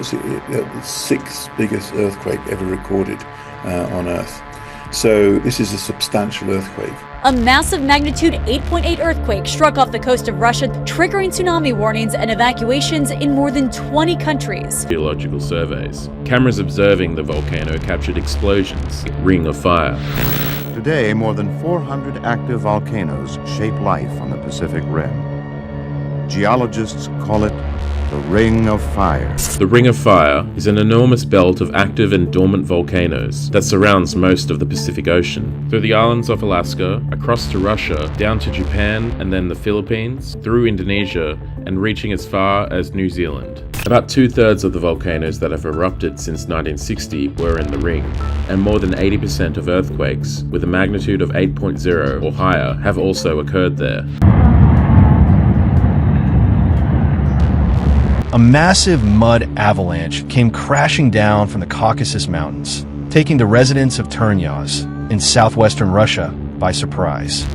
puts it at the sixth biggest earthquake ever recorded uh, on Earth. So this is a substantial earthquake. A massive magnitude 8.8 earthquake struck off the coast of Russia, triggering tsunami warnings and evacuations in more than 20 countries. geological surveys. Cameras observing the volcano captured explosions, ring of fire. Today, more than 400 active volcanoes shape life on the Pacific Rim. Geologists call it the Ring of Fire. The Ring of Fire is an enormous belt of active and dormant volcanoes that surrounds most of the Pacific Ocean. Through the islands of Alaska, across to Russia, down to Japan and then the Philippines, through Indonesia, and reaching as far as New Zealand. About two thirds of the volcanoes that have erupted since 1960 were in the ring, and more than 80% of earthquakes with a magnitude of 8.0 or higher have also occurred there. A massive mud avalanche came crashing down from the Caucasus Mountains, taking the residents of Ternyaz in southwestern Russia by surprise.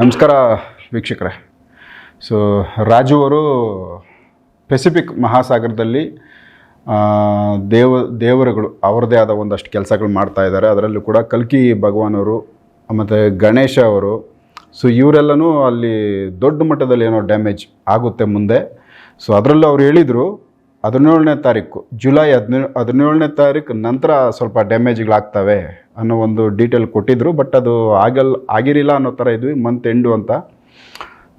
ನಮಸ್ಕಾರ ವೀಕ್ಷಕರೇ so Raju ಅವರು Pacific ಮಹಾಸಾಗರದಲ್ಲಿ ದೇವ, ದೇವರುಗಳು, ಅವರದೇ ಆದ ಒಂದಷ್ಟು ಕೆಲಸಗಳು ಮಾಡ್ತಾ ಇದ್ದಾರೆ. ಅದರಲ್ಲೂ ಕೂಡ ಕಲ್ಕಿ ಭಗವಾನ್ ಅವರು, ಮತ್ತು ಗಣೇಶ ಅವರು ಸೊ ಇವರೆಲ್ಲನೂ ಅಲ್ಲಿ ದೊಡ್ಡ ಮಟ್ಟದಲ್ಲಿ ಏನೋ ಡ್ಯಾಮೇಜ್ ಆಗುತ್ತೆ ಮುಂದೆ. ಸೊ ಅದರಲ್ಲೂ ಅವ್ರು ಹೇಳಿದರು, ಹದಿನೇಳನೇ ತಾರೀಕು ಜುಲೈ ಹದಿನೇಳು ಹದಿನೇಳನೇ ತಾರೀಕು ನಂತರ ಸ್ವಲ್ಪ ಡ್ಯಾಮೇಜ್ಗಳಾಗ್ತವೆ ಅನ್ನೋ ಒಂದು ಡೀಟೇಲ್ ಕೊಟ್ಟಿದ್ದರು ಬಟ್ ಅದು ಆಗಲ್, ಆಗಿರಲಿಲ್ಲ ಅನ್ನೋ ಥರ ಇದ್ವಿ ಮಂತ್ ಎಂಡು ಅಂತ.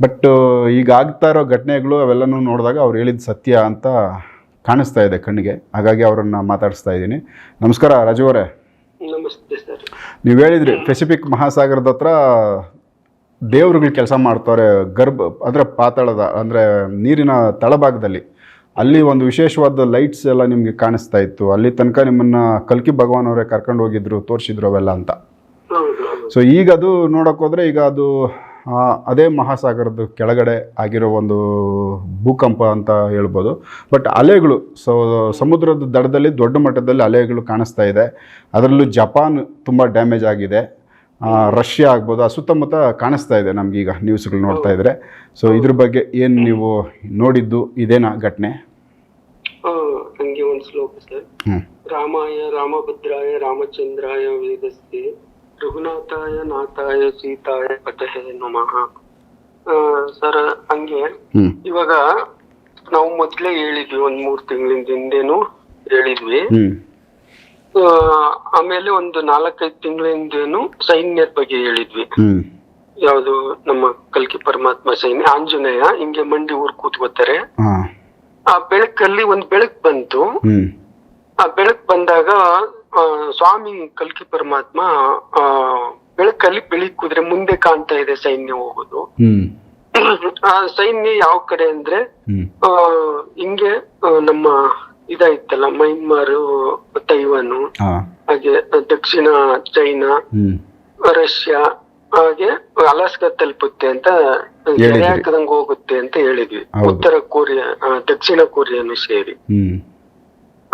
ಬಟ್ ಈಗ ಆಗ್ತಾ ಇರೋ ಘಟನೆಗಳು ಅವೆಲ್ಲನೂ ನೋಡಿದಾಗ ಅವ್ರು ಹೇಳಿದ ಸತ್ಯ ಅಂತ ಕಾಣಿಸ್ತಾ ಇದೆ ಕಣ್ಣಿಗೆ. ಹಾಗಾಗಿ ಅವರನ್ನು ಮಾತಾಡಿಸ್ತಾ ಇದ್ದೀನಿ. ನಮಸ್ಕಾರ ರಾಜು ಅವರೇ. ನೀವು ಹೇಳಿದ್ರಿ ಪೆಸಿಫಿಕ್ ಮಹಾಸಾಗರದ ಹತ್ರ ದೇವ್ರುಗಳು ಕೆಲಸ ಮಾಡ್ತಾರೆ ಗರ್ಭ ಅಂದರೆ ಪಾತಾಳದ ಅಂದರೆ ನೀರಿನ ತಳಭಾಗದಲ್ಲಿ. ಅಲ್ಲಿ ಒಂದು ವಿಶೇಷವಾದ ಲೈಟ್ಸ್ ಎಲ್ಲ ನಿಮಗೆ ಕಾಣಿಸ್ತಾ ಇತ್ತು. ಅಲ್ಲಿ ತನಕ ನಿಮ್ಮನ್ನು ಕಲ್ಕಿ ಭಗವಾನ್ ಅವರೇ ಕರ್ಕೊಂಡು ಹೋಗಿದ್ರು ತೋರಿಸಿದ್ರು ಅವೆಲ್ಲ ಅಂತ. ಸೊ ಈಗ ಅದು ನೋಡೋಕೆ ಹೋದರೆ ಈಗ ಅದು ಅದೇ ಮಹಾಸಾಗರದ ಕೆಳಗಡೆ ಆಗಿರೋ ಒಂದು ಭೂಕಂಪ ಅಂತ ಹೇಳ್ಬೋದು. ಬಟ್ ಅಲೆಗಳು ಸೊ ಸಮುದ್ರದ ದಡದಲ್ಲಿ ದೊಡ್ಡ ಮಟ್ಟದಲ್ಲಿ ಅಲೆಗಳು ಕಾಣಿಸ್ತಾ ಇದೆ. ಅದರಲ್ಲೂ ಜಪಾನ್ ತುಂಬ ಡ್ಯಾಮೇಜ್ ಆಗಿದೆ. ರಷ್ಯಾ ಆಗ್ಬೋದು ಆ ಸುತ್ತಮುತ್ತ ಕಾಣಿಸ್ತಾ ಇದೆ ನಮಗೀಗ ನ್ಯೂಸ್ಗಳು ನೋಡ್ತಾ ಇದ್ರೆ. ಸೊ ಇದ್ರ ಬಗ್ಗೆ ಏನು ನೀವು ನೋಡಿದ್ದು ಇದೇನಾ ಘಟನೆ? ಹಂಗೆ ಒಂದು ಶ್ಲೋಕ ಸರ್. ರಾಮಾಯ ರಾಮಭದ್ರಾಯ ರಾಮಚಂದ್ರಾಯ ವೇದಸ್ತೆ ರಘುನಾಥಾಯ ನಾಥಾಯ ಸೀತಾಯ ಪತಹೇ ನಮಃ. ಸರ್ ಹಂಗೆ ಇವಾಗ ನಾವು ಮೊದ್ಲೇ ಹೇಳಿದ್ವಿ ಒಂದ್ ಮೂರ್ ತಿಂಗಳಿಂದ ಹಿಂದೆನು ಹೇಳಿದ್ವಿ. ಆಮೇಲೆ ಒಂದು ನಾಲ್ಕೈದು ತಿಂಗಳಿಂದೇನು ಸೈನ್ಯದ ಬಗ್ಗೆ ಹೇಳಿದ್ವಿ. ಯಾವ್ದು ನಮ್ಮ ಕಲ್ಕಿ ಪರಮಾತ್ಮ ಸೈನ್ಯ ಆಂಜನೇಯ ಹಿಂಗೆ ಮಂಡಿ ಊರ್ ಕೂತ್ಕೋತಾರೆ ಆ ಬೆಳಕಲ್ಲಿ ಒಂದ್ ಬೆಳಕ್ ಬಂತು. ಆ ಬೆಳಕ್ ಬಂದಾಗ ಸ್ವಾಮಿ ಕಲ್ಕಿ ಪರಮಾತ್ಮ ಆ ಬೆಳಕಲ್ಲಿ ಬೆಳಕುದ್ರೆ ಮುಂದೆ ಕಾಣ್ತಾ ಇದೆ ಸೈನ್ಯ ಹೋಗೋದು. ಆ ಸೈನ್ಯ ಯಾವ ಕಡೆ ಅಂದ್ರೆ ಹಿಂಗೆ ನಮ್ಮ ಇದಾಯ್ತಲ್ಲ ಮೈನ್ಮಾರ್ ತೈವಾನ್ ಹಾಗೆ ದಕ್ಷಿಣ ಚೈನಾ ರಷ್ಯಾ ಹಾಗೆ ಅಲಾಸ್ಕಾ ತಲುಪುತ್ತೆ ಅಂತ ಹೋಗುತ್ತೆ ಅಂತ ಹೇಳಿದ್ವಿ. ಉತ್ತರ ಕೊರಿಯಾ ದಕ್ಷಿಣ ಕೊರಿಯಾನು ಸೇರಿ.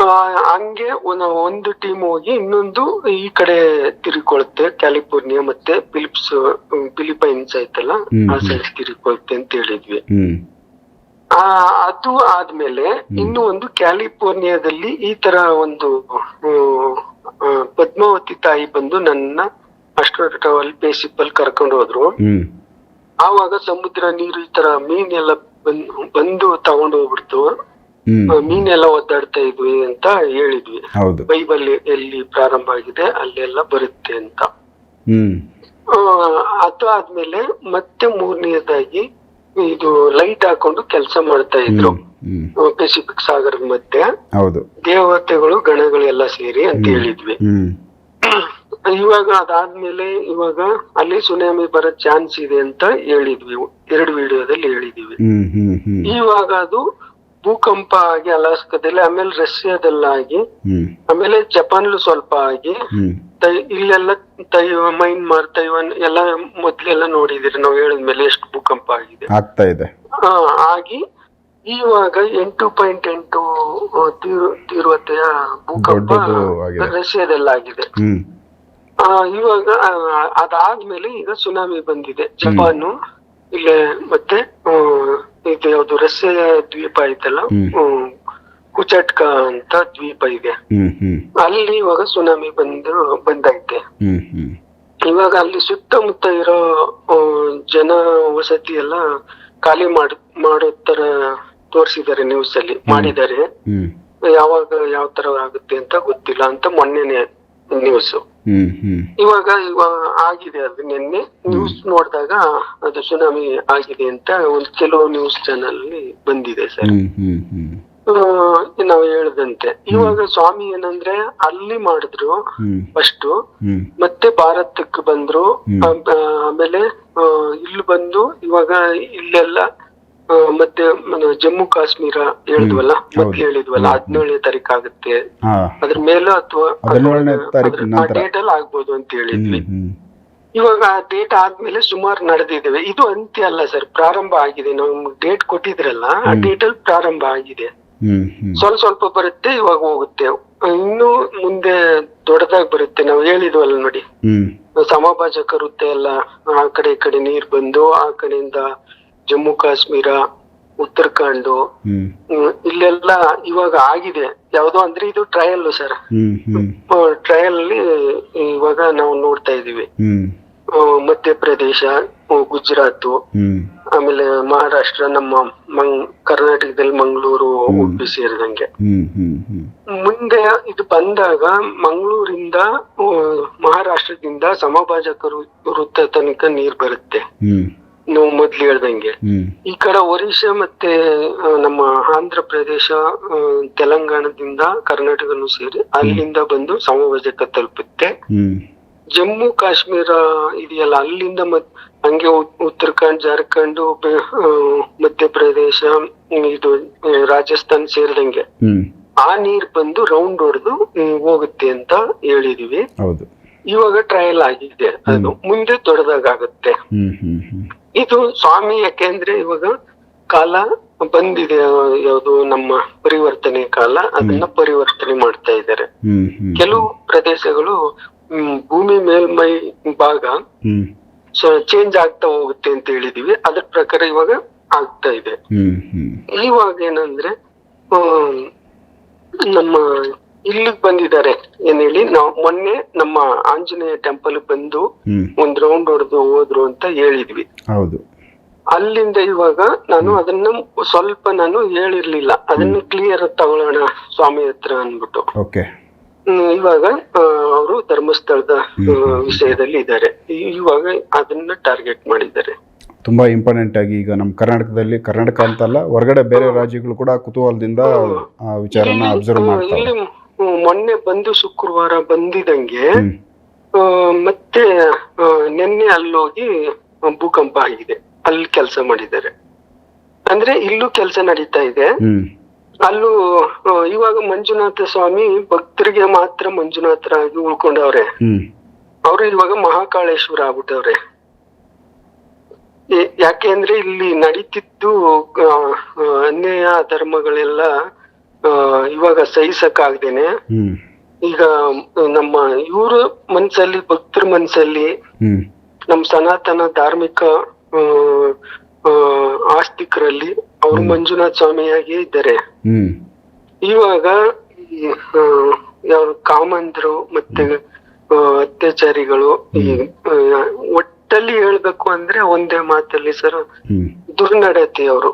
ಹಂಗೆ ಒಂದು- ಟೀಮ್ ಹೋಗಿ ಇನ್ನೊಂದು ಈ ಕಡೆ ತಿರುಗಿಕೊಳ್ಳುತ್ತೆ ಕ್ಯಾಲಿಫೋರ್ನಿಯಾ ಮತ್ತೆ ಫಿಲಿಪ್ಸ್ ಫಿಲಿಪೈನ್ಸ್ ಆಯ್ತಲ್ಲ ಆ. ಸೈಡ್ ತಿರುಗಿಕೊಳ್ಳುತ್ತೆ ಅಂತ ಹೇಳಿದ್ವಿ. ಆ ಅದು ಆದ್ಮೇಲೆ ಇನ್ನು ಒಂದು ಕ್ಯಾಲಿಫೋರ್ನಿಯಾದಲ್ಲಿ ಈ ತರ ಒಂದು ಪದ್ಮಾವತಿ ತಾಯಿ ಬಂದು ನನ್ನ ಅಷ್ಟರಲ್ಲಿ ಬೇಸಿಪ್ಪಲ್ಲಿ ಕರ್ಕೊಂಡು ಹೋದ್ರು. ಆವಾಗ ಸಮುದ್ರ ನೀರು ಈ ತರ ಮೀನೆಲ್ಲ ಬಂದ್- ಬಂದು ತಗೊಂಡು ಹೋಗ್ಬಿಡ್ತು. ಮೀನೆಲ್ಲ ಒದ್ದಾಡ್ತಾ ಇದ್ವಿ ಅಂತ ಹೇಳಿದ್ವಿ. ಬೈಬಲ್ ಎಲ್ಲಿ ಪ್ರಾರಂಭ ಆಗಿದೆ ಅಲ್ಲೆಲ್ಲ ಬರುತ್ತೆ ಅಂತ. ಅದು ಆದ್ಮೇಲೆ ಮತ್ತೆ ಮೂರನೇದಾಗಿ ಇದು ಲೈಟ್ ಹಾಕೊಂಡು ಕೆಲಸ ಮಾಡ್ತಾ ಇದ್ರು. ಪೆಸಿಫಿಕ್ ಸಾಗರದ ಮಧ್ಯೆ. ದೇವತೆಗಳು ಗಣಗಳು ಎಲ್ಲ ಸೇರಿ ಅಂತ ಹೇಳಿದ್ವಿ. ಇವಾಗ ಅದಾದ್ಮೇಲೆ ಇವಾಗ ಅಲ್ಲಿ ಸುನಾಮಿ ಬರೋ ಚಾನ್ಸ್ ಇದೆ ಅಂತ ಹೇಳಿದ್ವಿ. ಎರಡು ವಿಡಿಯೋದಲ್ಲಿ ಹೇಳಿದೀವಿ ಇವಾಗ ಅದು ಭೂಕಂಪ ಆಗಿ ಅಲಾಸ್ಕದಲ್ಲಿ ಆಮೇಲೆ ರಷ್ಯಾದಲ್ಲಾಗಿ ಆಗಿ ಆಮೇಲೆ ಜಪಾನ್ಲು ಸ್ವಲ್ಪ ಆಗಿ ಇಲ್ಲೆಲ್ಲ ತೈ- ಇಲ್ಲೆಲ್ಲ ಮಾರ್ ಮೈನ್ಮಾರ್ ತೈವಾನ್ ಎಲ್ಲ ಮೊದ್ಲೆಲ್ಲ ನೋಡಿದಿರಿ ನಾವು ಹೇಳಿದ್ಮೇಲೆ ಎಷ್ಟು ಭೂಕಂಪ ಆಗಿದೆ. ಆಗ್ತಾ ಇದೆ. ಹಾ ಆಗಿ ಇವಾಗ ಎಂಟು ಪಾಯಿಂಟ್ ಎಂಟು ತೀವ್ರತೆಯ ಭೂಕಂಪ. ರಷ್ಯಾದಲ್ಲಾಗಿದೆ. ಇವಾಗ ಅದಾದ್ಮೇಲೆ ಈಗ ಸುನಾಮಿ ಬಂದಿದೆ. ಜಪಾನು ಇಲ್ಲೇ ಮತ್ತೆ ಇದು ಯಾವ್ದು ರಷ್ಯಾ ದ್ವೀಪ ಐತಲ್ಲ? ಕುಚಟ್ಕ ಅಂತ ದ್ವೀಪ ಇದೆ. ಅಲ್ಲಿ ಇವಾಗ ಸುನಾಮಿ ಬಂದು ಬಂದೈತೆ. ಇವಾಗ ಅಲ್ಲಿ ಸುತ್ತಮುತ್ತ ಇರೋ ಜನ ವಸತಿ ಎಲ್ಲ ಖಾಲಿ ಮಾಡ ಮಾಡೋ ತರ ತೋರಿಸಿದ್ದಾರೆ ನ್ಯೂಸ್ ಅಲ್ಲಿ ಮಾಡಿದ್ದಾರೆ. ಯಾವಾಗ ಯಾವ ತರ ಆಗುತ್ತೆ ಅಂತ ಗೊತ್ತಿಲ್ಲ ಅಂತ ಮೊನ್ನೆನೆ ನ್ಯೂಸ್ ಇವಾಗ ಇವಾಗ ಆಗಿದೆ ಅದು ನಿನ್ನೆ ನ್ಯೂಸ್ ನೋಡಿದಾಗ ಅದು ಸುನಾಮಿ ಆಗಿದೆ ಅಂತ ಒಂದು ಕೆಲವು ನ್ಯೂಸ್ ಚಾನಲ್ ಅಲ್ಲಿ ಬಂದಿದೆ ಸರ್. ನಾವು ಹೇಳ್ದಂತೆ. ಇವಾಗ ಸ್ವಾಮಿ ಏನಂದ್ರೆ ಅಲ್ಲಿ ಮಾಡಿದ್ರು ಫಸ್ಟ್ ಮತ್ತೆ ಭಾರತಕ್ಕೆ ಬಂದ್ರು. ಆಮೇಲೆ ಇಲ್ಲಿ ಬಂದು ಇವಾಗ ಇಲ್ಲೆಲ್ಲ ಮತ್ತೆ ಜಮ್ಮು ಕಾಶ್ಮೀರ ಹೇಳಿದ್ವಲ್ಲ ಮತ್ತೆ ಹೇಳಿದ್ವಲ್ಲ ಹದಿನೇಳನೇ ತಾರೀಕು ಆಗುತ್ತೆ ಅದ್ರ ಮೇಲೆ ಅಥವಾ. ಡೇಟ್ ಅಲ್ಲಿ ಆಗ್ಬೋದು ಅಂತ ಹೇಳಿದ್ವಿ. ಇವಾಗ ಆ ಡೇಟ್ ಆದ್ಮೇಲೆ ಸುಮಾರು ನಡೆದಿದ್ದೇವೆ. ಇದು ಅಂತ್ಯ ಅಲ್ಲ ಸರ್ ಪ್ರಾರಂಭ ಆಗಿದೆ. ನಾವು ಡೇಟ್ ಕೊಟ್ಟಿದ್ರಲ್ಲ ಆ ಡೇಟ್ ಅಲ್ಲಿ ಪ್ರಾರಂಭ ಆಗಿದೆ. ಸ್ವಲ್ಪ ಸ್ವಲ್ಪ ಬರುತ್ತೆ ಇವಾಗ ಹೋಗುತ್ತೆ. ಇನ್ನು ಮುಂದೆ ದೊಡ್ಡದಾಗಿ ಬರುತ್ತೆ. ನಾವು ಹೇಳಿದ್ವಲ್ಲ ನೋಡಿ. ಸಮಭಾಜಕ ವೃತ್ತ ಎಲ್ಲ ಆ ಕಡೆ ಈ ಕಡೆ ನೀರ್ ಬಂದು ಆ ಕಡೆಯಿಂದ ಜಮ್ಮು ಕಾಶ್ಮೀರ ಉತ್ತರಾಖಂಡ್ ಇಲ್ಲೆಲ್ಲ ಇವಾಗ ಆಗಿದೆ. ಯಾವ್ದೋ ಅಂದ್ರೆ ಇದು ಟ್ರಯಲ್ ಸರ್. ಟ್ರಯಲ್ ಅಲ್ಲಿ ಇವಾಗ ನಾವು ನೋಡ್ತಾ ಇದೀವಿ ಮಧ್ಯಪ್ರದೇಶ ಗುಜರಾತ್ ಆಮೇಲೆ ಮಹಾರಾಷ್ಟ್ರ ನಮ್ಮ ಮಂಗ್ ಕರ್ನಾಟಕದಲ್ಲಿ ಮಂಗಳೂರು ಉಡುಪಿ ಸೇರಿದಂಗೆ. ಮುಂದೆ ಇದು ಬಂದಾಗ ಮಂಗಳೂರಿಂದ ಮಹಾರಾಷ್ಟ್ರದಿಂದ ಸಮಭಾಜಕ ವೃ- ವೃತ್ತ ತನಕ ನೀರ್ ಬರುತ್ತೆ. ನಾವು ಮೊದ್ಲು ಹೇಳ್ದಂಗೆ. ಈ ಕಡೆ ಒರಿಸ್ಸಾ ಮತ್ತೆ ನಮ್ಮ ಆಂಧ್ರ ಪ್ರದೇಶ ತೆಲಂಗಾಣದಿಂದ ಕರ್ನಾಟಕನು ಸೇರಿ ಅಲ್ಲಿಂದ ಬಂದು ಸಮವಜಕ ತಲುಪುತ್ತೆ. ಜಮ್ಮು ಕಾಶ್ಮೀರ ಇದೆಯಲ್ಲ ಅಲ್ಲಿಂದ ಮತ್ ಹಂಗೆ ಉತ್- ಉತ್ತರಾಖಂಡ್ ಜಾರ್ಖಂಡ್ ಮಧ್ಯಪ್ರದೇಶ ಇದು ರಾಜಸ್ಥಾನ್ ಸೇರಿದಂಗೆ. ಆ ನೀರ್ ಬಂದು ರೌಂಡ್ ಹೊಡೆದು ಹೋಗುತ್ತೆ ಅಂತ ಹೇಳಿದೀವಿ. ಇವಾಗ ಟ್ರಯಲ್ ಆಗಿದೆ. ಅದು ಮುಂದೆ ದೊಡ್ಡದಾಗುತ್ತೆ ಇದು ಸ್ವಾಮಿ ಯಾಕೆಂದ್ರೆ ಇವಾಗ ಕಾಲ ಬಂದಿದೆ ಯಾವುದು ನಮ್ಮ ಪರಿವರ್ತನೆ ಕಾಲ ಅದನ್ನ ಪರಿವರ್ತನೆ ಮಾಡ್ತಾ ಇದ್ದಾರೆ. ಕೆಲವು ಪ್ರದೇಶಗಳು ಭೂಮಿ ಮೇಲ್ಮೈ ಭಾಗ ಚೇಂಜ್ ಆಗ್ತಾ ಹೋಗುತ್ತೆ ಅಂತ ಹೇಳಿದೀವಿ. ಅದ್ರ ಪ್ರಕಾರ ಇವಾಗ ಆಗ್ತಾ ಇದೆ. ಇವಾಗ ಏನಂದ್ರೆ ನಮ್ಮ ಇಲ್ಲಿಗ್ ಬಂದಿದ್ದಾರೆ ಏನ್ ಹೇಳಿ ನಾವು ಮೊನ್ನೆ ನಮ್ಮ ಆಂಜನೇಯ ಟೆಂಪಲ್ ಬಂದು ಒಂದ್ ರೌಂಡ್ ಹೊಡೆದು ಹೋದ್ರು ಅಂತ ಹೇಳಿದ್ವಿ. ಹೌದು. ಅಲ್ಲಿಂದ ಇವಾಗ ನಾನು ಅದನ್ನ ಸ್ವಲ್ಪ ನಾನು ಹೇಳಿರ್ಲಿಲ್ಲ. ಅದನ್ನ ಕ್ಲಿಯರ್ ತಗೊಳ್ಳೋಣ ಸ್ವಾಮಿ ಹತ್ರ ಅನ್ಬಿಟ್ಟು ಇವಾಗ ಅವರು ಧರ್ಮಸ್ಥಳದ ವಿಷಯದಲ್ಲಿ ಇದ್ದಾರೆ. ಇವಾಗ ಅದನ್ನ ಟಾರ್ಗೆಟ್ ಮಾಡಿದ್ದಾರೆ. ತುಂಬಾ ಇಂಪಾರ್ಟೆಂಟ್ ಆಗಿ ಈಗ ನಮ್ಮ ಕರ್ನಾಟಕದಲ್ಲಿ ಕರ್ನಾಟಕ ಅಂತಲ್ಲ ಹೊರಗಡೆ ಬೇರೆ ರಾಜ್ಯಗಳು ಕೂಡ ಕುತೂಹಲದಿಂದ ವಿಚಾರನ ಅಬ್ಸರ್ವ್ ಮಾಡ್ತಾರೆ. ಮೊನ್ನೆ ಬಂದು ಶುಕ್ರವಾರ ಬಂದಿದಂಗೆ ಮತ್ತೆ ನಿನ್ನೆ ಅಲ್ಲೋಗಿ ಭೂಕಂಪ ಆಗಿದೆ. ಅಲ್ಲಿ ಕೆಲಸ ಮಾಡಿದ್ದಾರೆ. ಅಂದ್ರೆ ಇಲ್ಲೂ ಕೆಲಸ ನಡೀತಾ ಇದೆ. ಅಲ್ಲೂ ಇವಾಗ ಮಂಜುನಾಥ ಸ್ವಾಮಿ ಭಕ್ತರಿಗೆ ಮಾತ್ರ ಮಂಜುನಾಥರಾಗಿ ಉಳ್ಕೊಂಡವ್ರೆ. ಅವರು ಇವಾಗ ಮಹಾಕಾಳೇಶ್ವರ ಆಗ್ಬಿಟ್ಟವ್ರೆ. ಯಾಕೆಂದ್ರೆ ಇಲ್ಲಿ ನಡೀತಿದ್ದು ಅನ್ಯಾಯ ಧರ್ಮಗಳೆಲ್ಲ ಇವಾಗ ಸಹಿಸಕ್ಕಾಗ್ದೇನೆ. ಹ್ಮ್. ಈಗ ನಮ್ಮ ಇವ್ರ ಮನ್ಸಲ್ಲಿ ಭಕ್ತರ ಮನ್ಸಲ್ಲಿ ನಮ್ಮ ನಮ್ ಸನಾತನ ಧಾರ್ಮಿಕ ಆಸ್ತಿಕರಲ್ಲಿ ಅವ್ರು ಮಂಜುನಾಥ ಸ್ವಾಮಿಯಾಗಿ ಇದ್ದಾರೆ. ಹ್ಮ್. ಇವಾಗ ಯಾವ ಕಾಮಂದ್ರು ಮತ್ತೆ ಅತ್ಯಾಚಾರಿಗಳು ಒಟ್ಟಲ್ಲಿ ಹೇಳ್ಬೇಕು ಅಂದ್ರೆ ಒಂದೇ ಮಾತಲ್ಲಿ ಸರ್ ದುರ್ನಡತಿ ಅವರು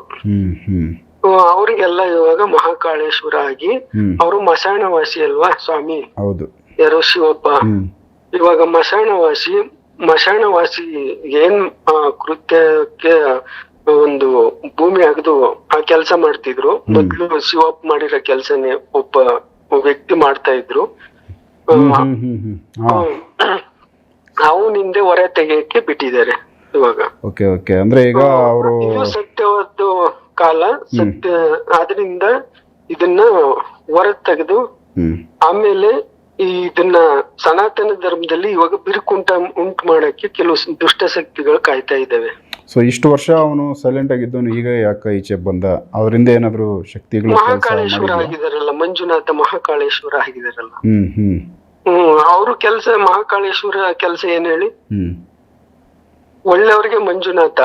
ಅವ್ರಿಗೆಲ್ಲ ಇವಾಗ ಮಹಾಕಾಳೇಶ್ವರ ಆಗಿ ಅವರು ಮಶಾಣವಾಸಿ ಅಲ್ವಾ ಸ್ವಾಮಿ? ಹೌದು. ಯಾರೋ ಶಿವಪ್ಪ? ಇವಾಗ ಮಸಾಣವಾಸಿ ಮಸಾಣವಾಸಿ ಏನ್ ಕೃತ್ಯಕ್ಕೆ ಒಂದು ಭೂಮಿ ಅಗದು ಆ ಕೆಲಸ ಮಾಡ್ತಿದ್ರು. ಮೊದ್ಲು ಶಿವಪ್ಪ ಮಾಡಿರೋ ಕೆಲಸನೇ ಒಬ್ಬ ವ್ಯಕ್ತಿ ಮಾಡ್ತಾ ಇದ್ರು. ಅವನಿಂದ ಹೊರ ತೆಗೆಯಕ್ಕೆ ಬಿಟ್ಟಿದ್ದಾರೆ. ಇವಾಗ. Okay okay. ಅಂದ್ರೆ ಈಗ ಅವರು ಇದು ಸತ್ಯವಾದ ಕಾಲ ಸತ್ಯ ಆದ್ರಿಂದ ಇದನ್ನ ಹೊರ ತೆಗೆದು ಹ್ಮ್. ಆಮೇಲೆ ಈ ಇದನ್ನ ಸನಾತನ ಧರ್ಮದಲ್ಲಿ ಇವಾಗ ಬಿರುಕುಂಟ ಉಂಟು ಮಾಡಕ್ಕೆ ಕೆಲವು ದುಷ್ಟ ಶಕ್ತಿಗಳು ಕಾಯ್ತಾ ಇದ್ದಾವೆ. ಸೊ ಇಷ್ಟು ವರ್ಷ ಅವನು ಸೈಲೆಂಟ್ ಆಗಿದ್ದವನು ಈಗ ಯಾಕೆ ಈಚೆ ಬಂದ? ಅವರಿಂದ ಏನಾದ್ರು ಶಕ್ತಿಗಳು ಕೆಲಸ ಮಹಾಕಾಳೇಶ್ವರ ಮಾಡಿದ್ಯಾ? ಆಗಿದಾರಲ್ಲ ಮಂಜುನಾಥ ಮಹಾಕಾಳೇಶ್ವರ ಆಗಿದಾರಲ್ಲ. ಹ್ಮ್ ಹ್ಮ್. ಹ್ಮ್ ಅವರು ಕೆಲಸ ಮಹಾಕಾಳೇಶ್ವರ ಕೆಲಸ ಏನ್ ಹೇಳಿ? ಹ್ಮ್. ಒಳ್ಳೆಯವ್ರಿಗೆ ಮಂಜುನಾಥ.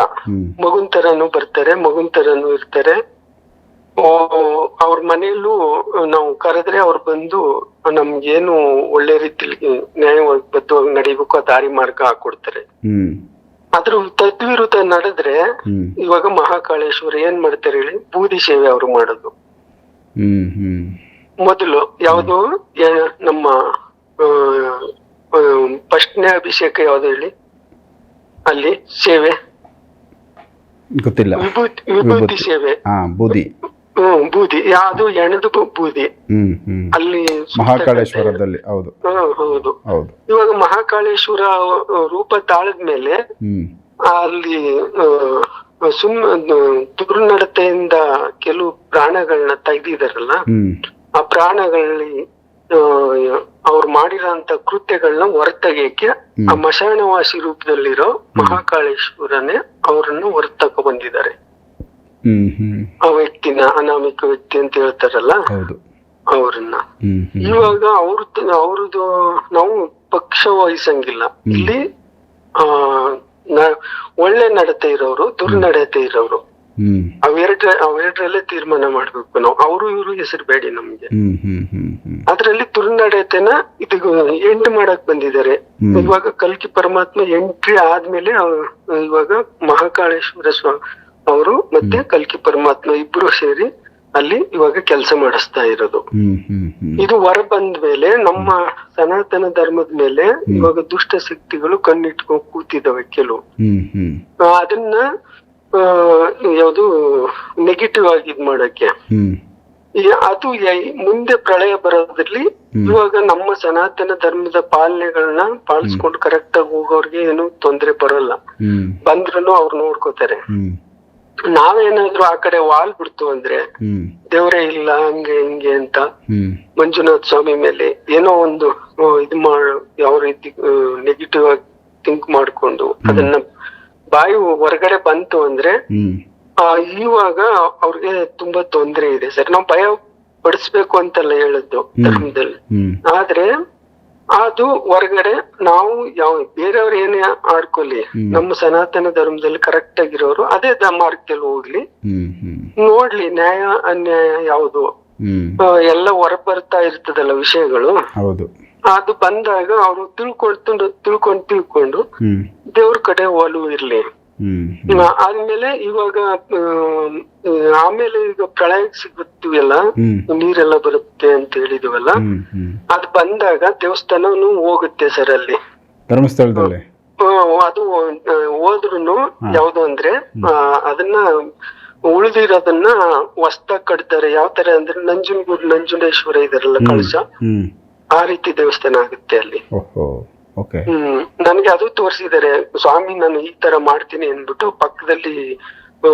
ಮಗುನ್ ತರನು ಬರ್ತಾರೆ ಮಗುನ್ ತರಾನು ಇರ್ತಾರೆ. ಅವ್ರ ಮನೆಯಲ್ಲೂ ನಾವು ಕರೆದ್ರೆ ಅವ್ರು ಬಂದು ನಮ್ಗೇನು ಒಳ್ಳೆ ರೀತಿಲಿ ನ್ಯಾಯವಾಗಿ ಬದ್ಧವಾಗಿ ನಡೀಬೇಕು ಆ ದಾರಿ ಮಾರ್ಗ ಹಾಕೊಡ್ತಾರೆ. ಅದ್ರ ತದ್ವಿರುದ್ಧ ನಡೆದ್ರೆ ಇವಾಗ ಮಹಾಕಾಳೇಶ್ವರ ಏನ್ ಮಾಡ್ತಾರೆ ಹೇಳಿ ಬೂದಿ ಸೇವೆ ಅವ್ರು ಮಾಡೋದು. ಮೊದಲು ಯಾವುದು ನಮ್ಮ ಫಸ್ಟ್ನೇ ಅಭಿಷೇಕ ಯಾವ್ದು ಹೇಳಿ? ಅಲ್ಲಿ ಸೇವೆ. ಗೊತ್ತಿಲ್ಲ. ವಿಭೂತಿ ವಿಭೂತಿ. ಸೇವೆ. ಹಾ ಬೂದಿ. ಹ್ಮ್ ಬೂದಿ. ಯಾವುದು ಎಣೆದು ಬೂದಿ. ಹ್ಮ್ ಹ್ಮ್. ಅಲ್ಲಿ ಮಹಾಕಾಳೇಶ್ವರದಲ್ಲಿ ಹೌದು. ಹ್ಮ್, ಹೌದು. ಹೌದು. ಇವಾಗ ಮಹಾಕಾಳೇಶ್ವರ ರೂಪ ತಾಳದ್ಮೇಲೆ ಹ್ಮ್. ಅಲ್ಲಿ ಆ, ಸುಮ್ ದುರ್ನಡತೆಯಿಂದ ಕೆಲವು ಪ್ರಾಣಗಳನ್ನ ತೆಗ್ದಿದಾರಲ್ಲ ಹ್ಮ್. ಆ ಪ್ರಾಣಗಳಲ್ಲಿ ಅವ್ರು ಮಾಡಿರೋಂತ ಕೃತ್ಯಗಳನ್ನ ಹೊರತೆಗೆಯಕ್ಕೆ ಆ ಮಶಾಣವಾಸಿ ರೂಪದಲ್ಲಿರೋ ಮಹಾಕಾಳೇಶ್ವರನೇ ಅವರನ್ನು ಹೊರತಕ ಬಂದಿದ್ದಾರೆ. ಆ ವ್ಯಕ್ತಿನ ಅನಾಮಿಕ ವ್ಯಕ್ತಿ ಅಂತ ಹೇಳ್ತಾರಲ್ಲ ಅವ್ರನ್ನ. ಇವಾಗ ಅವ್ರದ್ದು ಅವ್ರದ್ದು ನಾವು ಪಕ್ಷ ವಹಿಸಂಗಿಲ್ಲ. ಇಲ್ಲಿ ಆ ಒಳ್ಳೆ ನಡತೆ ಇರೋರು ದುರ್ನಡತೆ ಇರೋರು. ಅವೆರಡ ಅವೆರಡರಲ್ಲೇ ತೀರ್ಮಾನ ಮಾಡ್ಬೇಕು ನಾವು. ಅವರು ಇವರು ಹೆಸರು ಬೇಡಿ ನಮ್ಗೆ. ಅದ್ರಲ್ಲಿ ದುರ್ನಡತೆನ ಇದು ಎಂಟ್ ಮಾಡಕ್ ಬಂದಿದ್ದಾರೆ. ಇವಾಗ ಕಲ್ಕಿ ಪರಮಾತ್ಮ ಎಂಟ್ರಿ ಆದ್ಮೇಲೆ ಇವಾಗ ಮಹಾಕಾಳೇಶ್ವರ ಸ್ವಾಮಿ ಅವರು ಮತ್ತೆ ಕಲ್ಕಿ ಪರಮಾತ್ಮ ಇಬ್ರು ಸೇರಿ ಅಲ್ಲಿ ಇವಾಗ ಕೆಲಸ ಮಾಡಿಸ್ತಾ ಇರೋದು. ಇದು ಹೊರ ಬಂದ ಮೇಲೆ ನಮ್ಮ ಸನಾತನ ಧರ್ಮದ ಮೇಲೆ ಇವಾಗ ದುಷ್ಟ ಶಕ್ತಿಗಳು ಕಣ್ಣಿಟ್ಕೊಂಡು ಕೂತಿದ್ದಾವೆ ಕೆಲವು. ಅದನ್ನ ಯಾವುದು ನೆಗೆಟಿವ್ ಆಗಿ ಇದ್ ಮಾಡಕ್ಕೆ. ಅದು ಮುಂದೆ ಪ್ರಳಯ ಬರೋದ್ರಲ್ಲಿ ಇವಾಗ ನಮ್ಮ ಸನಾತನ ಧರ್ಮದ ಪಾಲನೆಗಳನ್ನ ಪಾಲಿಸ್ಕೊಂಡು ಕರೆಕ್ಟ್ ಆಗಿ ಹೋಗೋರ್ಗೆ ಏನು ತೊಂದ್ರೆ ಬರಲ್ಲ. ಬಂದ್ರು ಅವ್ರು ನೋಡ್ಕೋತಾರೆ. ನಾವೇನಾದ್ರೂ ಆ ಕಡೆ ವಾಲ್ ಬಿಡ್ತು ಅಂದ್ರೆ ದೇವರೇ ಇಲ್ಲ ಹಂಗೆ ಹಿಂಗೆ ಅಂತ ಮಂಜುನಾಥ್ ಸ್ವಾಮಿ ಮೇಲೆ ಏನೋ ಒಂದು ಇದು ಮಾಡ ಯಾವ ರೀತಿ ನೆಗೆಟಿವ್ ಆಗಿ ಥಿಂಕ್ ಮಾಡ್ಕೊಂಡು ಅದನ್ನ ಬಾಯಿ ಹೊರಗಡೆ ಬಂತು ಅಂದ್ರೆ ಇವಾಗ ಅವ್ರಿಗೆ ತುಂಬಾ ತೊಂದರೆ ಇದೆ ಸರ್. ನಾವು ಭಯ ಪಡಿಸ್ಬೇಕು ಅಂತಲ್ಲ ಹೇಳದ್ದು ಧರ್ಮದಲ್ಲಿ. ಆದ್ರೆ ಅದು ಹೊರಗಡೆ ನಾವು ಯಾವ ಬೇರೆಯವ್ರು ಏನೇ ಆಡ್ಕೊಳ್ಳಿ ನಮ್ಮ ಸನಾತನ ಧರ್ಮದಲ್ಲಿ ಕರೆಕ್ಟ್ ಆಗಿರೋರು ಅದೇ ಮಾರ್ಗದಲ್ಲಿ ಹೋಗ್ಲಿ. ನೋಡ್ಲಿ ನ್ಯಾಯ ಅನ್ಯಾಯ ಯಾವುದು? ಎಲ್ಲ ಹೊರ ಬರ್ತಾ ಇರ್ತದಲ್ಲ ವಿಷಯಗಳು. ಹೌದು. ಅದು ಬಂದಾಗ ಅವರು ತಿಳ್ಕೊಂಡು ತಿಳ್ಕೊಂಡು ತಿಳ್ಕೊಂಡು ದೇವ್ರ ಕಡೆ ಒಲವು ಇರ್ಲಿ. ಆದ್ಮೇಲೆ ಇವಾಗ ಆಮ್, ಆಮೇಲೆ ಈಗ ಪ್ರಳಯ ಸಿಗುತ್ತೀವಲ್ಲ ನೀರೆಲ್ಲ ಬರುತ್ತೆ ಅಂತ ಹೇಳಿದಿವಲ್ಲ ಅದ್ ಬಂದಾಗ ದೇವಸ್ಥಾನನು ಹೋಗುತ್ತೆ ಸರ್ ಅಲ್ಲಿ. ಧರ್ಮಸ್ಥಳದಲ್ಲಿ? ಅದು ಹೋದ್ರು ಯಾವ್ದು ಅಂದ್ರೆ ಅದನ್ನ ಉಳಿದಿರೋದನ್ನ ವಸ್ತ ಕಟ್ತಾರೆ. ಯಾವ ತರ ಅಂದ್ರೆ ನಂಜನಗೂಡು ನಂಜುಂಡೇಶ್ವರ ಇದಾರಲ್ಲ ಕಳಶ. ಹ್ಮ್. ಆ ರೀತಿ ದೇವಸ್ಥಾನ ಆಗುತ್ತೆ ಅಲ್ಲಿ. ಓಹೋ ಓಕೆ. ಹ್ಮ್ ನನಗೆ ಅದು ತೋರಿಸಿದ್ದಾರೆ ಸ್ವಾಮಿ ನಾನು ಈ ತರ ಮಾಡ್ತೀನಿ ಅಂದ್ಬಿಟ್ಟು ಪಕ್ಕದಲ್ಲಿ ಆ,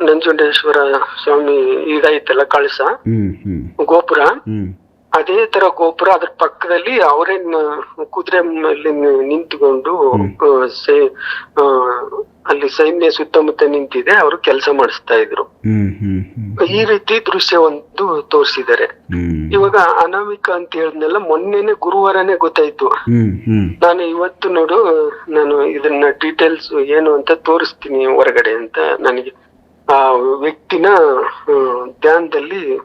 ನಂಜುಂಡೇಶ್ವರ ಸ್ವಾಮಿ ಈಗ ಐತಲ್ಲ ಕಳಸ? ಹ್ಮ್ ಹ್ಮ್. ಗೋಪುರ? ಹ್ಮ್. ಅದೇ ತರ ಗೋಪುರ ಅದ್ರ ಪಕ್ಕದಲ್ಲಿ ಅವರೇ ಕುದುರೆ ಮೇಲೆ ನಿಂತ್ಕೊಂಡು ಆ, ಸೈ- ಆ, ಅಲ್ಲಿ ಸೈನ್ಯ ಸುತ್ತಮುತ್ತ ನಿಂತಿದೆ ಅವರು ಕೆಲಸ ಮಾಡಿಸ್ತಾ ಇದ್ರು. ಹ್ಮ್ ಹ್ಮ್ ಹ್ಮ್. ಈ ರೀತಿ ದೃಶ್ಯ ಒಂದು ತೋರಿಸಿದ್ದಾರೆ ಇವಾಗ ಅನಾಮಿಕ ಅಂತ ಹೇಳಿದ್ನೆಲ್ಲ ಮೊನ್ನೆನೆ ಗುರುವಾರನೇ ಗೊತ್ತಾಯ್ತು. ನಾನು ಇವತ್ತು ನೋಡು ನಾನು ಇದನ್ನ ಡೀಟೇಲ್ಸ್ ಏನು ಅಂತ ತೋರಿಸ್ತೀನಿ ಹೊರಗಡೆ ಅಂತ ನನಗೆ. ಆ ವ್ಯಕ್ತಿನ ಧ್ಯಾನದಲ್ಲಿ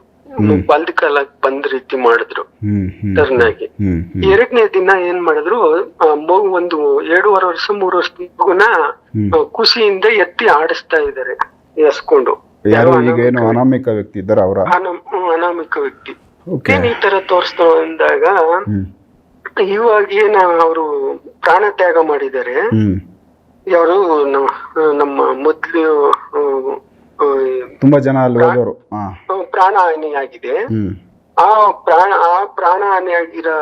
ಬಲ್ದ ಕಾಲ ಬಂದ ರೀತಿ ಮಾಡಿದ್ರು. ಟರ್ನ್ ಆಗಿ. ಎರಡನೇ ದಿನ ಏನ್ ಮಾಡಿದ್ರು ಮಗು ಒಂದು ಎರಡೂವರೆ ವರ್ಷ ಮೂರು ವರ್ಷ ಮಗುನ ಖುಷಿಯಿಂದ ಎತ್ತಿ ಆಡಿಸ್ತಾ ಇದ್ದಾರೆ ಎಸ್ಕೊಂಡು. ಯಾರು ಈಗ ಏನು ಅನಾಮಿಕ ವ್ಯಕ್ತಿ ಇದ್ದಾರ ಅವರ? ಅನಾಮಿಕ ವ್ಯಕ್ತಿ. ಏನ್ ಈ ತರ ತೋರಿಸ್ತಾ ಅಂದಾಗ ಇವಾಗ ಏನ ಅವರು ಪ್ರಾಣ ತ್ಯಾಗ ಮಾಡಿದ್ದಾರೆ. ಯಾರು ನಮ್ಮ ಮೊದ್ಲು ತುಂಬಾ ಜನ ಅಲ್ಲಿ ಪ್ರಾಣ ಹಾನಿ ಆಗಿದೆ ಆ ಪ್ರಾಣ ಆ ಪ್ರಾಣ ಹಾನಿ ಆಗಿರೋ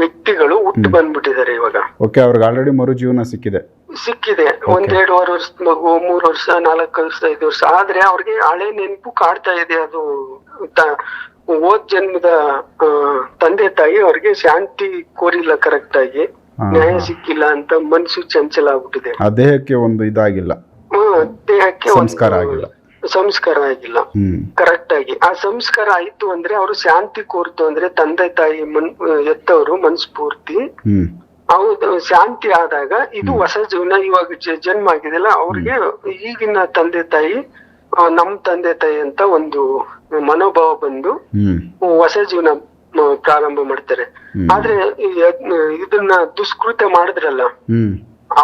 ವ್ಯಕ್ತಿಗಳು ಹುಟ್ಟು ಬಂದ್ಬಿಟ್ಟಿದ್ದಾರೆ ಇವಾಗ. ಓಕೆ ಅವ್ರಿಗೆ ಆಲ್ರೆಡಿ ಮರು ಜೀವನ ಸಿಕ್ಕಿದೆ. ಸಿಕ್ಕಿದೆ. ಒಂದ್ ವರ್ಷ ಮಗು ಮೂರ್ ವರ್ಷ ನಾಲ್ಕು ವರ್ಷ ಐದು ವರ್ಷ. ಆದ್ರೆ ಅವ್ರಿಗೆ ಹಳೆ ನೆನಪು ಕಾಡ್ತಾ ಇದೆ ಅದು. ಓದ್ ಜನ್ಮದ ತಂದೆ ತಾಯಿ ಅವ್ರಿಗೆ ಶಾಂತಿ ಕೋರಿಲ್ಲ ಕರೆಕ್ಟ್ ಆಗಿ. ನ್ಯಾಯ ಸಿಕ್ಕಿಲ್ಲ ಅಂತ ಮನಸ್ಸು ಚಂಚಲ ಆಗ್ಬಿಟ್ಟಿದೆ. ದೇಹಕ್ಕೆ ಒಂದು ಇದಾಗಿಲ್ಲ. ದೇಹಕ್ಕೆ ಒಂದು ಸಂಸ್ಕಾರ ಆಗಿಲ್ಲ. ಸಂಸ್ಕಾರ ಆಗಿಲ್ಲ. ಕರೆಕ್ಟ್ ಆಗಿ. ಆ ಸಂಸ್ಕಾರ ಆಯ್ತು ಅಂದ್ರೆ ಅವರು ಶಾಂತಿ ಕೋರ್ತು ಅಂದ್ರೆ ತಂದೆ ತಾಯಿ ಮನ್ ಎತ್ತವರು ಮನ್ಸ್ಫೂರ್ತಿ ಹೌದು ಶಾಂತಿ ಆದಾಗ ಇದು ಹೊಸ ಜೀವನ ಇವಾಗ ಜನ್ಮ ಆಗಿದೆಲ್ಲ ಅವ್ರಿಗೆ ಈಗಿನ ತಂದೆ ತಾಯಿ ನಮ್ ತಂದೆ ತಾಯಿ ಅಂತ ಒಂದು ಮನೋಭಾವ ಬಂದು ಹೊಸ ಜೀವನ ಪ್ರಾರಂಭ ಮಾಡ್ತಾರೆ. ಆದ್ರೆ ಇದನ್ನ ದುಷ್ಕೃತ್ಯ ಮಾಡಿದ್ರಲ್ಲ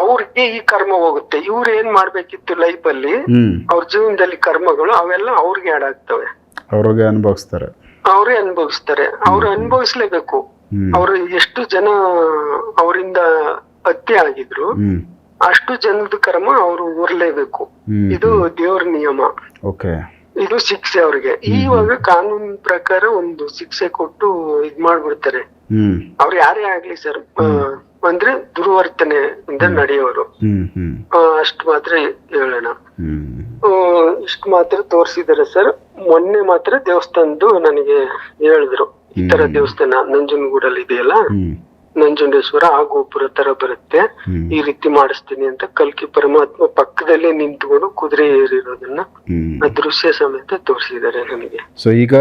ಅವ್ರಿಗೆ ಈ ಕರ್ಮ ಹೋಗುತ್ತೆ. ಇವ್ರು ಏನ್ ಮಾಡ್ಬೇಕಿತ್ತು ಲೈಫ್ ಅಲ್ಲಿ ಅವ್ರ ಜೀವನದಲ್ಲಿ ಕರ್ಮಗಳು ಅವೆಲ್ಲ ಅವ್ರಿಗೆ ಆಡಾಗ್ತವೆ ಅವ್ರಿಗೆ ಅನುಭವಿಸ್ತಾರೆ. ಅವ್ರೇ ಅನುಭವಿಸ್ತಾರೆ. ಅವ್ರು ಅನುಭವಿಸ್ಲೇಬೇಕು. ಅವ್ರು ಎಷ್ಟು ಜನ ಅವರಿಂದ ಹತ್ಯೆ ಆಗಿದ್ರು ಅಷ್ಟು ಜನದ ಕರ್ಮ ಅವರು ಹೊರ್ಲೇಬೇಕು ಇದು ದೇವ್ರ ನಿಯಮ. ಇದು ಶಿಕ್ಷೆ ಅವ್ರಿಗೆ. ಈವಾಗ ಕಾನೂನು ಪ್ರಕಾರ ಒಂದು ಶಿಕ್ಷೆ ಕೊಟ್ಟು ಇದ್ ಮಾಡ್ಬಿಡ್ತಾರೆ. ಅವ್ರು ಯಾರೇ ಆಗ್ಲಿ ಸರ್ ಅಂದ್ರೆ ದುರ್ವರ್ತನೆ ಇಂದ ನಡೆಯೋರು. ಅಷ್ಟು ಮಾತ್ರ ಹೇಳೋಣ. ಇಷ್ಟು ಮಾತ್ರ ತೋರಿಸಿದಾರೆ ಸರ್. ಮೊನ್ನೆ ಮಾತ್ರ ದೇವಸ್ಥಾನದ್ದು ನನಗೆ ಹೇಳಿದ್ರು. ಈ ತರ ದೇವಸ್ಥಾನ ನಂಜನಗೂಡಲ್ಲಿ ಇದೆಯಲ್ಲ? ನಂಜುಂಡೇಶ್ವರ ಆ ಗೋಪುರ ತರ ಬರುತ್ತೆ. ಈ ರೀತಿ ಮಾಡಿಸ್ತೀನಿ ಅಂತ ಕಲ್ಕಿ ಪರಮಾತ್ಮ ಪಕ್ಕದಲ್ಲೇ ನಿಂತ್ಕೊಂಡು ಕುದುರೆ ಏರಿರೋದನ್ನ ಆ ದೃಶ್ಯ ಸಮೇತ ತೋರಿಸಿದ್ದಾರೆ ನಮಗೆ. ಸೊ ಈಗ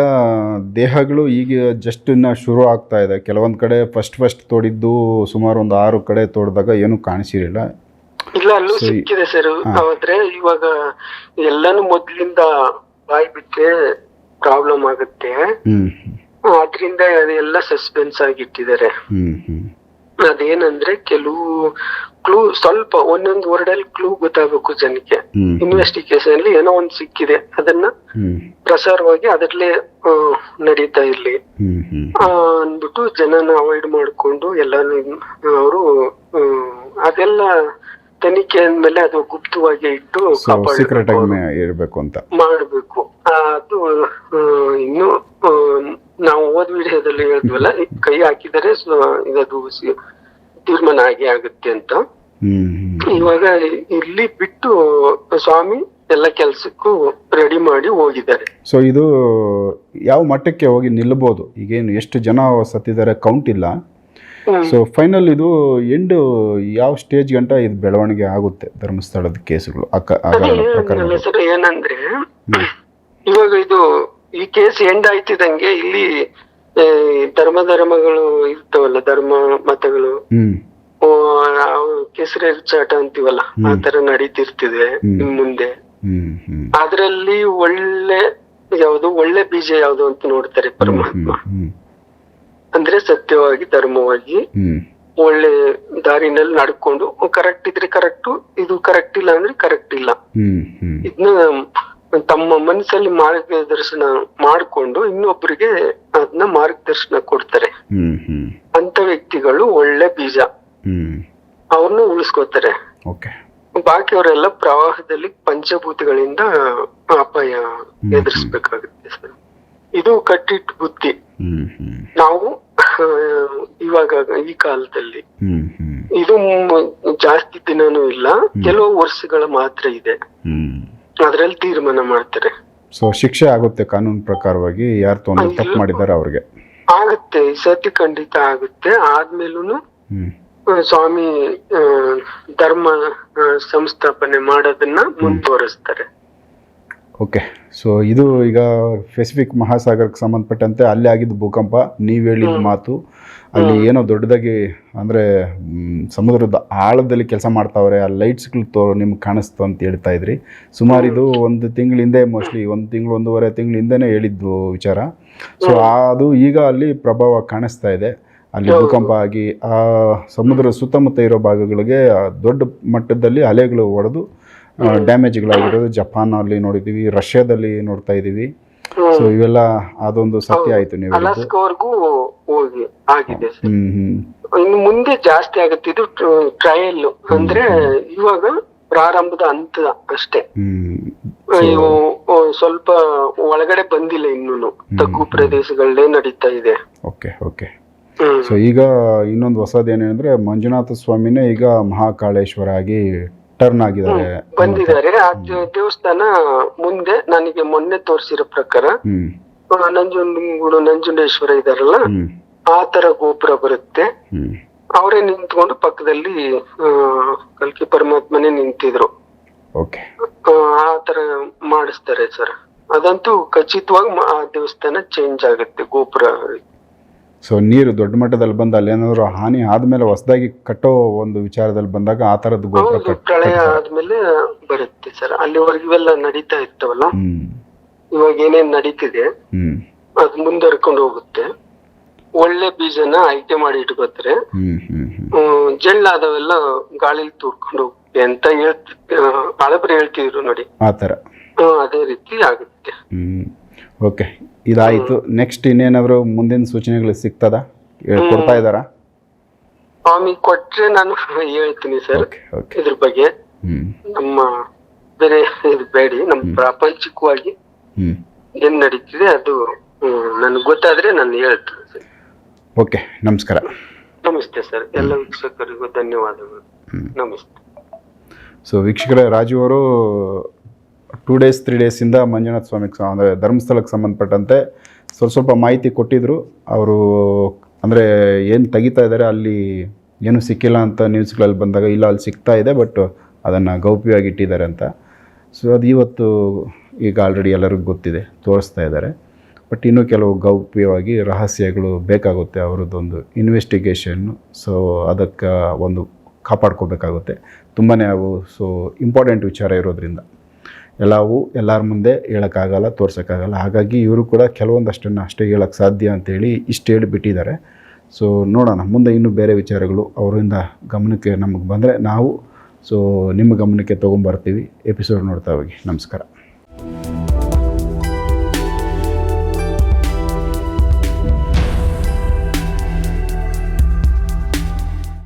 ದೇಹಗಳು ಈಗ ಜಸ್ಟ್ ಇನ್ನ ಶುರು ಆಗ್ತಾ ಇದೆ. ಕೆಲವೊಂದ್ ಕಡೆ ಫಸ್ಟ್ ಫಸ್ಟ್ ತೋಡಿದ್ದು ಸುಮಾರು ಒಂದು ಆರು ಕಡೆ ತೋಡಿದಾಗ ಏನು ಕಾಣಿಸಿರಲಿಲ್ಲ. ಇಲ್ಲ ಅಲ್ಲೂ ಸಿಕ್ಕಿದೆ ಸರ್. ಆದ್ರೆ ಇವಾಗ ಎಲ್ಲಾನು ಮೊದ್ಲಿಂದ ಬಾಯ್ ಬಿಟ್ಟೆ ಪ್ರಾಬ್ಲಮ್ ಆಗುತ್ತೆ. ಹ್ಮ್ ಆದ್ರಿಂದ ಅದೆಲ್ಲ ಸಸ್ಪೆನ್ಸ್ ಆಗಿಟ್ಟಿದ್ದಾರೆ. ಅದೇನಂದ್ರೆ ಕೆಲವು ಕ್ಲೂ ಸ್ವಲ್ಪ ಒಂದೊಂದು ವರ್ಡಲ್ಲಿ ಕ್ಲೂ ಗೊತ್ತಾಗಬೇಕು ಜನಕ್ಕೆ. ಇನ್ವೆಸ್ಟಿಗೇಷನ್ ಅಲ್ಲಿ ಏನೋ ಒಂದು ಸಿಕ್ಕಿದೆ. ಅದನ್ನ ಪ್ರಸಾರವಾಗಿ ಅದರಲ್ಲೇ ನಡೀತಾ ಇರ್ಲಿ. ಅಂದ್ಬಿಟ್ಟು ಜನನ ಅವಾಯ್ಡ್ ಮಾಡ್ಕೊಂಡು ಎಲ್ಲಾನು ಅವರು ಅದೆಲ್ಲ ತನಿಖೆ ಅಂದ್ಮೇಲೆ ಅದು ಗುಪ್ತವಾಗಿ ಇಟ್ಟು ಕಾಪಾಡಬೇಕು. ಅಂತ. ಮಾಡ್ಬೇಕು. ಅದು ಇನ್ನು ನಾವು ಓದ್ ವಿಡಿಯೋದಲ್ಲಿ ಹೇಳಿದ್ವಲ್ಲ ಕೈ ಹಾಕಿದರೆ ಇದದು ಸಿ- ತೀರ್ಮಾನ ಆಗಿ ಆಗುತ್ತೆ ಅಂತ. ಇವಾಗ ಇಲ್ಲಿ ಬಿಟ್ಟು ಸ್ವಾಮಿ ಎಲ್ಲ ಕೆಲ್ಸಕ್ಕೂ ರೆಡಿ ಮಾಡಿ ಹೋಗಿದ್ದಾರೆ. ಸೊ ಇದು ಯಾವ ಮಟ್ಟಕ್ಕೆ ಹೋಗಿ ನಿಲ್ಲಬಹುದು ಈಗೇನು ಎಷ್ಟು ಜನ ಸತ್ತಿದ್ದಾರೆ ಕೌಂಟ್ ಇಲ್ಲ. ಸೊ ಫೈನಲ್ ಇದು ಎಂಡ್ ಯಾವ ಸ್ಟೇಜ್ ಗಂಟ ಇದು ಬೆಳವಣಿಗೆ ಆಗುತ್ತೆ ಧರ್ಮಸ್ಥಳದ ಕೇಸುಗಳು ಏನಂದ್ರೆ ಇವಾಗ ಇದು ಈ ಕೇಸ್ ಎಂಡ್ ಆಯ್ತಿದಂಗೆ ಇಲ್ಲಿ ಧರ್ಮ ಧರ್ಮಗಳು ಇರ್ತಾವಲ್ಲ ಧರ್ಮ ಮತಗಳು. ಕೇಸರಿ ಚಾಟ ಅಂತೀವಲ್ಲ ಆ ತರ ನಡೀತಿರ್ತಿದೆ. ಮುಂದೆ. ಅದ್ರಲ್ಲಿ ಒಳ್ಳೆ ಯಾವುದು ಒಳ್ಳೆ ಬೀಜ ಯಾವ್ದು ಅಂತ ನೋಡ್ತಾರೆ ಪರಮಾತ್ಮ. ಅಂದ್ರೆ ಸತ್ಯವಾಗಿ ಧರ್ಮವಾಗಿ ಒಳ್ಳೆ ದಾರಿನಲ್ಲಿ ನಡ್ಕೊಂಡು ಕರೆಕ್ಟ್ ಇದ್ರೆ ಕರೆಕ್ಟ್ ಇದು ಕರೆಕ್ಟ್ ಇಲ್ಲ ಅಂದ್ರೆ ಕರೆಕ್ಟ್ ಇಲ್ಲ. ಇದನ್ನ ತಮ್ಮ ಮನಸ್ಸಲ್ಲಿ ಮಾರ್ಗದರ್ಶನ ಮಾಡಿಕೊಂಡು ಇನ್ನೊಬ್ಬರಿಗೆ ಅದನ್ನ ಮಾರ್ಗದರ್ಶನ ಕೊಡ್ತಾರೆ. ಅಂತ ವ್ಯಕ್ತಿಗಳು ಒಳ್ಳೆ ಬೀಜ. ಅವ್ರನ್ನ ಉಳಿಸ್ಕೋತಾರೆ. ಬಾಕಿಯವರೆಲ್ಲ ಪ್ರವಾಹದಲ್ಲಿ ಪಂಚಭೂತಗಳಿಂದ ಅಪಾಯ ಎದುರಿಸ್ಬೇಕಾಗುತ್ತೆ ಸರ್. ಇದು ಕಟ್ಟಿಟ್ಟು ಬುದ್ಧಿ. ನಾವು ಇವಾಗ ಈ ಕಾಲದಲ್ಲಿ ಇದು ಜಾಸ್ತಿ ದಿನನೂ ಇಲ್ಲ. ಕೆಲವು ವರ್ಷಗಳ ಮಾತ್ರ ಇದೆ. ಅದ್ರಲ್ಲಿ ತೀರ್ಮಾನ ಮಾಡ್ತಾರೆ. ಸೊ ಶಿಕ್ಷೆ ಆಗುತ್ತೆ ಕಾನೂನು ಪ್ರಕಾರವಾಗಿ ಯಾರು ತೊಂದರೆ ತಪ್ಪು ಮಾಡಿದ್ದಾರೆ ಅವ್ರಿಗೆ. ಆಗುತ್ತೆ ಈ ಸತಿ ಖಂಡಿತ ಆಗುತ್ತೆ. ಆದ್ಮೇಲೂನು ಹ್ಮ್. ಸ್ವಾಮಿ ಆ, ಧರ್ಮ ಆ, ಸಂಸ್ಥಾಪನೆ ಮಾಡೋದನ್ನ ಮುಂದುವರಿಸ್ತಾರೆ. ಓಕೆ. ಸೊ ಇದು ಈಗ ಪೆಸಿಫಿಕ್ ಮಹಾಸಾಗರಕ್ಕೆ ಸಂಬಂಧಪಟ್ಟಂತೆ ಅಲ್ಲಿ ಆಗಿದ್ದು ಭೂಕಂಪ. ನೀವು ಹೇಳಿದ ಮಾತು ಅಲ್ಲಿ ಏನೋ ದೊಡ್ಡದಾಗಿ ಅಂದರೆ ಸಮುದ್ರದ ಆಳದಲ್ಲಿ ಕೆಲಸ ಮಾಡ್ತಾವ್ರೆ ಆ ಲೈಟ್ಸ್ಗಳು ತೋ ನಿಮ್ಗೆ ಕಾಣಿಸ್ತು ಅಂತ ಹೇಳ್ತಾ ಇದ್ರಿ. ಸುಮಾರು ಇದು ಒಂದು ತಿಂಗಳ ಹಿಂದೆ ಮೋಸ್ಟ್ಲಿ ಒಂದು ತಿಂಗಳು ಒಂದೂವರೆ ತಿಂಗಳ ಹಿಂದೆನೇ ಹೇಳಿದ್ದು ವಿಚಾರ. ಸೊ ಅದು ಈಗ ಅಲ್ಲಿ ಪ್ರಭಾವ ಕಾಣಿಸ್ತಾ ಇದೆ. ಅಲ್ಲಿ ಭೂಕಂಪ ಆಗಿ ಆ ಸಮುದ್ರ ಸುತ್ತಮುತ್ತ ಇರೋ ಭಾಗಗಳಿಗೆ ದೊಡ್ಡ ಮಟ್ಟದಲ್ಲಿ ಅಲೆಗಳು ಹೊಡೆದು ಡ್ಯಾಮೇಜ್ಗಳಾಗಿರೋದು ಜಪಾನಲ್ಲಿ ನೋಡಿದ್ದೀವಿ ರಷ್ಯಾದಲ್ಲಿ ನೋಡ್ತಾ ಇದ್ದೀವಿ. ಸೊ ಇವೆಲ್ಲ ಅದೊಂದು ಸತ್ಯ ಆಯ್ತು ನೀವು ಹೋಗಿ ಆಗಿದೆ. ಇನ್ನು ಮುಂದೆ ಜಾಸ್ತಿ ಆಗುತ್ತೆ ಇದು ಟ್ರಯಲ್ ಅಂದ್ರೆ ಇವಾಗ ಪ್ರಾರಂಭದ ಹಂತ ಅಷ್ಟೇ. ಸ್ವಲ್ಪ ಒಳಗಡೆ ಬಂದಿಲ್ಲ ಇನ್ನೂನು. ತಗ್ಗು ಪ್ರದೇಶಗಳಲ್ಲೇ ನಡೀತಾ ಇದೆ. Okay okay. ಸೊ ಈಗ ಇನ್ನೊಂದು ಹೊಸದು ಏನೇನಂದ್ರೆ ಮಂಜುನಾಥ ಸ್ವಾಮಿನೇ ಈಗ ಮಹಾಕಾಳೇಶ್ವರ ಆಗಿ ಟರ್ನ್ ಆಗಿದ್ದಾರೆ ಬಂದಿದ್ದಾರೆ. ಆ ದೇವಸ್ಥಾನ ಮುಂದೆ ನನಗೆ ಮೊನ್ನೆ ತೋರಿಸಿರೋ ಪ್ರಕಾರ ಆ, ನಂಜುಂಡೇಶ್ವರ ಇದಾರಲ್ಲ ಆ ತರ ಗೋಪುರ ಬರುತ್ತೆ. ಅವರೇ ನಿಂತ್ಕೊಂಡು ಪಕ್ಕದಲ್ಲಿ ಕಲ್ಕಿ ಪರಮಾತ್ಮನೇ ನಿಂತಿದ್ರು. ಆ ತರ ಮಾಡಿಸ್ತಾರೆ ಸರ್. ಅದಂತೂ ಖಚಿತವಾಗಿ ಆ ದೇವಸ್ಥಾನ ಚೇಂಜ್ ಆಗುತ್ತೆ ಗೋಪುರ ಸೊ ನೀರು ದೊಡ್ಡ ಮಟ್ಟದಲ್ಲಿ ಬಂದ ಅಲ್ಲೇನಾದ್ರು ಹಾನಿ ಆದಮೇಲೆ ಹೊಸದಾಗಿ ಕಟ್ಟೋ ಒಂದು ವಿಚಾರದಲ್ಲಿ ಬಂದಾಗ ಆ ತರದ್ದು ಗೊಬ್ಬರ ಹೌದು ಕಟ್ ಪ್ರಳಯ ಆದ್ಮೇಲೆ ಬರುತ್ತೆ ಸರ್. ಅಲ್ಲಿವರೆಗೂ ಇವೆಲ್ಲ ನಡೀತಾ ಇರ್ತವಲ್ಲ? ಇವಾಗ ಏನೇನ್ ನಡೀತಿದೆ ಅದ್ ಅದು ಮುಂದುವರ್ಕೊಂಡು ಹೋಗುತ್ತೆ. ಒಳ್ಳೆ ಬೀಜನ ಆಯ್ಕೆ ಮಾಡಿ ಇಟ್ಕೋತಾರೆ. ಹ್ಮ್ ಹ್ಮ್, ಜಳ್ಳಾದವೆಲ್ಲ ಗಾಳಿಲಿ ತೂರ್ಕೊಂಡು ಹೋಗುತ್ತೆ ಅಂತ ಹೇಳ್ತಿ ಹಳಬ್ರು ಹೇಳ್ತಿದ್ರು ನೋಡಿ. ಆ ಥರ ಹ್ಮ್, ಅದೇ ರೀತಿ ಆಗುತ್ತೆ. ಹ್ಞೂ ಓಕೆ ಇದಾಯಿತು. ನೆಕ್ಸ್ಟ್ ಇನ್ನೇನಾದರೂ ಮುಂದಿನ ಸೂಚನೆಗಳು ಸಿಗ್ತದ? ಕೊಡ್ತಾ ಇದ್ದಾರಾ? ಸ್ವಾಮಿ ಕೊಟ್ರೆ ನಾನು ಹೇಳ್ತೀನಿ ಸರ್. Okay okay. ಇದ್ರ ಬಗ್ಗೆ. ಹ್ಞೂ ನಮ್ಮ ಬೇರೆ ಇದು ಬೇಡಿ ನಮ್ಮ ಪ್ರಾಪಂಚಿಕವಾಗಿ ಹ್ಞೂ ಏನ್ ನಡೀತಿದೆ ಅದು ನನ್ಗೆ ಗೊತ್ತಾದ್ರೆ ನಾನು ಹೇಳ್ತೀನಿ ಸರ್. ಓಕೆ ನಮಸ್ಕಾರ. ನಮಸ್ತೆ ಸರ್. ಎಲ್ಲ ವೀಕ್ಷಕರಿಗೂ ಧನ್ಯವಾದಗಳು. ನಮಸ್ತೆ. ಸೊ ವೀಕ್ಷಕರ ರಾಜು ಅವರು ಟೂ ಡೇಸ್ ತ್ರೀ ಡೇಸಿಂದ ಮಂಜುನಾಥ ಸ್ವಾಮಿಗೆ ಅಂದರೆ ಧರ್ಮಸ್ಥಳಕ್ಕೆ ಸಂಬಂಧಪಟ್ಟಂತೆ ಸ್ವಲ್ಪ ಸ್ವಲ್ಪ ಮಾಹಿತಿ ಕೊಟ್ಟಿದ್ದರು ಅವರು, ಅಂದರೆ ಏನು ತೆಗಿತಾ ಇದ್ದಾರೆ ಅಲ್ಲಿ ಏನು ಸಿಕ್ಕಿಲ್ಲ ಅಂತ ನ್ಯೂಸ್ಗಳಲ್ಲಿ ಬಂದಾಗ ಇಲ್ಲ, ಅಲ್ಲಿ ಸಿಗ್ತಾ ಇದೆ ಬಟ್ ಅದನ್ನು ಗೌಪ್ಯವಾಗಿ ಇಟ್ಟಿದ್ದಾರೆ ಅಂತ. ಸೊ ಅದು ಇವತ್ತು ಈಗ ಆಲ್ರೆಡಿ ಎಲ್ಲರಿಗೂ ಗೊತ್ತಿದೆ, ತೋರಿಸ್ತಾ ಇದ್ದಾರೆ. ಬಟ್ ಇನ್ನೂ ಕೆಲವು ಗೌಪ್ಯವಾಗಿ ರಹಸ್ಯಗಳು ಬೇಕಾಗುತ್ತೆ, ಅವರದ್ದೊಂದು ಇನ್ವೆಸ್ಟಿಗೇಷನ್ನು ಸೊ ಅದಕ್ಕೆ ಒಂದು ಕಾಪಾಡ್ಕೋಬೇಕಾಗುತ್ತೆ. ತುಂಬಾ ಅವು ಸೊ ಇಂಪಾರ್ಟೆಂಟ್ ವಿಚಾರ ಇರೋದ್ರಿಂದ. ಎಲ್ಲವೂ ಎಲ್ಲರ ಮುಂದೆ ಹೇಳೋಕ್ಕಾಗಲ್ಲ, ತೋರ್ಸೋಕ್ಕಾಗಲ್ಲ. ಹಾಗಾಗಿ ಇವರು ಕೂಡ ಕೆಲವೊಂದಷ್ಟನ್ನು ಅಷ್ಟೇ ಹೇಳೋಕ್ಕೆ ಸಾಧ್ಯ ಅಂತೇಳಿ ಇಷ್ಟು ಹೇಳಿಬಿಟ್ಟಿದ್ದಾರೆ ಸೊ ನೋಡೋಣ. ಮುಂದೆ ಇನ್ನೂ ಬೇರೆ ವಿಚಾರಗಳು ಅವರಿಂದ ಗಮನಕ್ಕೆ ನಮಗೆ ಬಂದರೆ ನಾವು ಸೊ ನಿಮ್ಮ ಗಮನಕ್ಕೆ ತೊಗೊಂಬರ್ತೀವಿ. ಎಪಿಸೋಡ್ ನೋಡ್ತಾ ಹೋಗಿ. ನಮಸ್ಕಾರ.